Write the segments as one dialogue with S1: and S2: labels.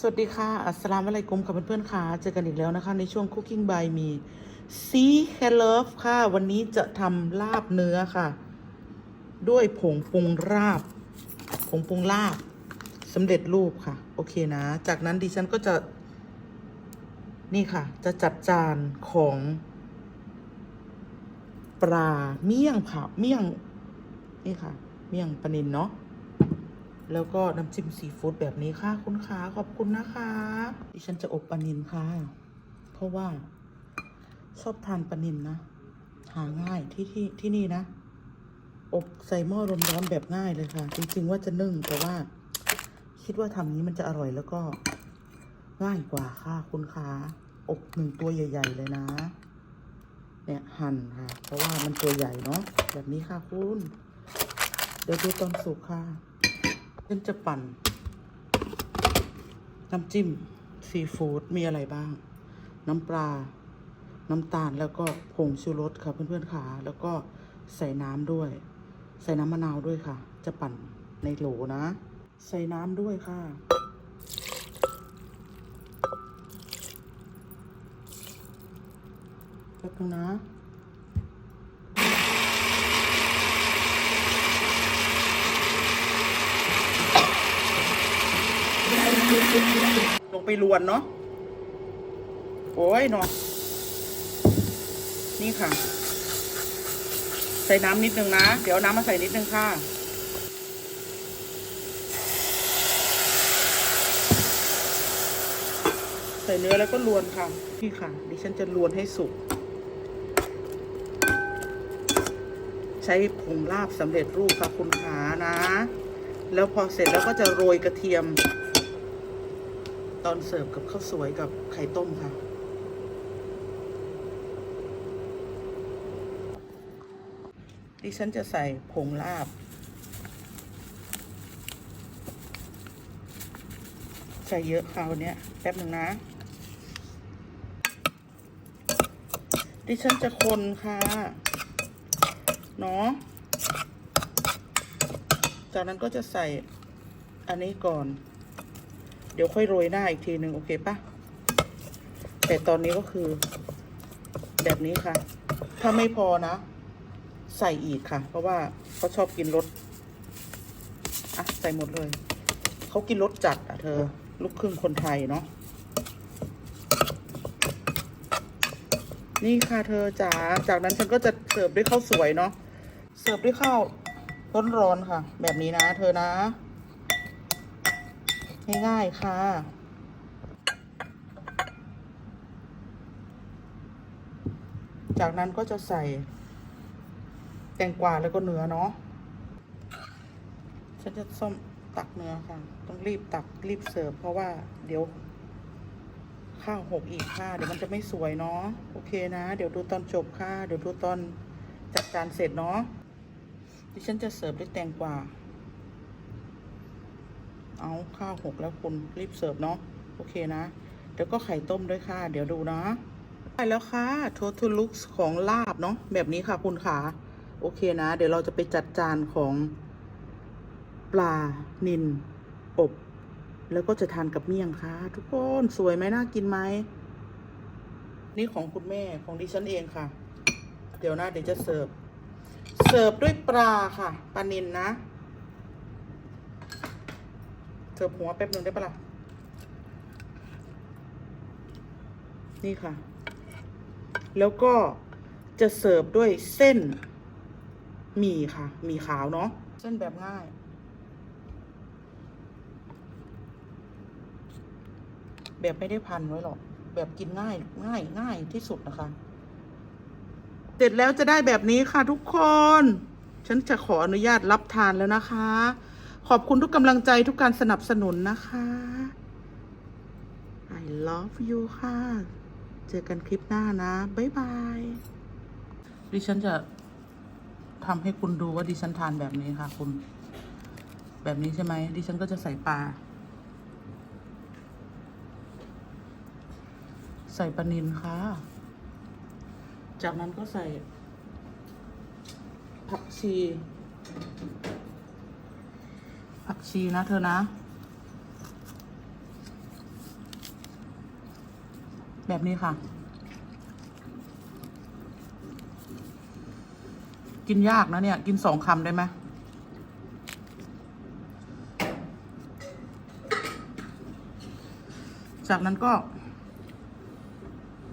S1: สวัสดีค่ะ อัสสลามอะลัยกุมค่ะเพื่อนๆค่ะ เจอกันอีกแล้วนะคะ ในช่วง Cooking by Me See h e Love ค่ะ วันนี้จะทำลาบเนื้อค่ะ ด้วยผงปรุงราบ ผงปรุงลาบสำเร็จรูปค่ะ โอเคนะ จากนั้นดิฉันก็จะ นี่ค่ะ จะจัดจานของ ปลาเมี่ยงค่ะ เมี่ยง นี่ค่ะ เมี่ยงปลานินเนาะ แล้วก็น้ำจิ้มซีฟู้ดแบบนี้ค่ะ คุณขาขอบคุณนะคะดิฉันจะอบปลานินค่ะ เพราะว่า ชอบทานปลานินนะ หาง่ายที่ที่ที่นี่นะ อบใส่หม้อร้อนแบบง่ายเลยค่ะ จริงๆว่าจะนึ่งแต่ว่า คิดว่าทำนี้มันจะอร่อยแล้วก็ง่ายกว่าค่ะ คุณขาอบหนึ่งตัวใหญ่ ๆ เลยนะ เนี่ยหั่นค่ะ เพราะว่ามันตัวใหญ่เนาะแบบนี้ค่ะคุณ เดี๋ยวดูตอนสุกค่ะ ฉันจะปั่น น้ำจิ้ม ซีฟู้ดมีอะไรบ้าง น้ำปลา น้ำตาลแล้วก็ผงชูรสค่ะ เพื่อนๆค่ะ แล้วก็ใส่น้ำด้วย ใส่น้ำมะนาวด้วยค่ะ จะปั่นในโหลนะ ใส่น้ำด้วยค่ะแป๊บนึงนะ ลงไปลวนเนาะ โอ้ยเนาะ นี่ค่ะ ใส่น้ำนิดนึงนะ เดี๋ยวน้ำมาใส่นิดนึงค่ะใส่เนื้อแล้วก็ลวนค่ะพี่ค่ะ ดิฉันจะลวนให้สุก ใช้ผงลาบสำเร็จรูปค่ะคุณขานะ แล้วพอเสร็จแล้วก็จะโรยกระเทียม ตอนเสิร์ฟกับข้าวสวยกับไข่ต้มค่ะ ดิฉันจะใส่ผงลาบ ใส่เยอะค่ะวันนี้แป๊บหนึ่งนะ ดิฉันจะคนค่ะเนาะจากนั้นก็จะใส่อันนี้ก่อน เดี๋ยวค่อยโรยหน้าอีกทีหนึ่งโอเคปะแต่ตอนนี้ก็คือ แบบนี้ค่ะ ถ้าไม่พอนะ ใส่อีกค่ะ เพราะว่าเขาชอบกินรสอะใส่หมดเลยเขากินรสจัดอะเธอ ลูกครึ่งคนไทยเนาะนี่ค่ะเธอจ๋าจากนั้นฉันก็จะเสิร์ฟด้วยข้าวสวยเนาะเสิร์ฟด้วยข้าวร้อนๆค่ะ แบบนี้นะ เธอนะ ง่ายๆค่ะ จากนั้นก็จะใส่ แตงกวาแล้วก็เนื้อเนาะฉันจะส้มตักเนื้อค่ะ ต้องรีบตักรีบเสิร์ฟเพราะว่าเดี๋ยว ข้าวหกอีกค่ะ เดี๋ยวมันจะไม่สวยเนาะโอเคนะ เดี๋ยวดูตอนจบค่ะ เดี๋ยวดูตอนจัดจานเสร็จเนาะดิฉันจะเสิร์ฟด้วยแตงกวา เอาข้าวหกแล้วคุณรีบเสิร์ฟเนาะโอเคนะเดี๋ยวก็ไข่ต้มด้วยค่ะ เดี๋ยวดูนะได้แล้วค่ะ total looks ของลาบเนาะแบบนี้ค่ะคุณขาโอเคนะ เดี๋ยวเราจะไปจัดจานของปลานินอบ แล้วก็จะทานกับเมี่ยงค่ะ ทุกคนสวยไหมน่ากินไหมนี่ของคุณแม่ของดิฉันเองค่ะ เดี๋ยวนะเดี๋ยวจะเสิร์ฟเสิร์ฟด้วยปลาค่ะปลานินนะ เสิร์ฟหัวแป๊บนึงได้ปะล่ะ นี่ค่ะ แล้วก็จะเสิร์ฟด้วยเส้นหมี่ค่ะหมี่ขาวเนาะเส้นแบบง่าย แบบไม่ได้พันไว้หรอก แบบกินง่ายง่ายง่ายที่สุดนะคะ เสร็จแล้วจะได้แบบนี้ค่ะทุกคน ฉันจะขออนุญาตรับทานแล้วนะคะ ขอบคุณทุกกำลังใจทุกการสนับสนุนนะคะ I love you ค่ะ เจอกันคลิปหน้านะ บ๊ายบาย ดิฉันจะทำให้คุณดูว่าดิฉันทานแบบนี้ค่ะ คุณ แบบนี้ใช่ไหม ดิฉันก็จะใส่ปลา ใส่ปลานินค่ะ จากนั้นก็ใส่ผักชี ผักชีนะเธอนะ แบบนี้ค่ะ กินยากนะเนี่ย กินสองคำได้ไหมจากนั้นก็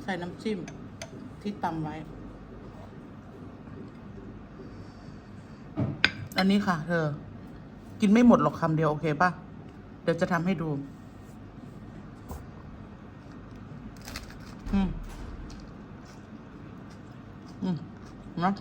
S1: ใส่น้ำจิ้มที่ตำไว้ อันนี้ค่ะ เธอ กินไม่หมดหรอกคำเดียวโอเคป่ะเดี๋ยวจะทำให้ดู อืม อืมนะ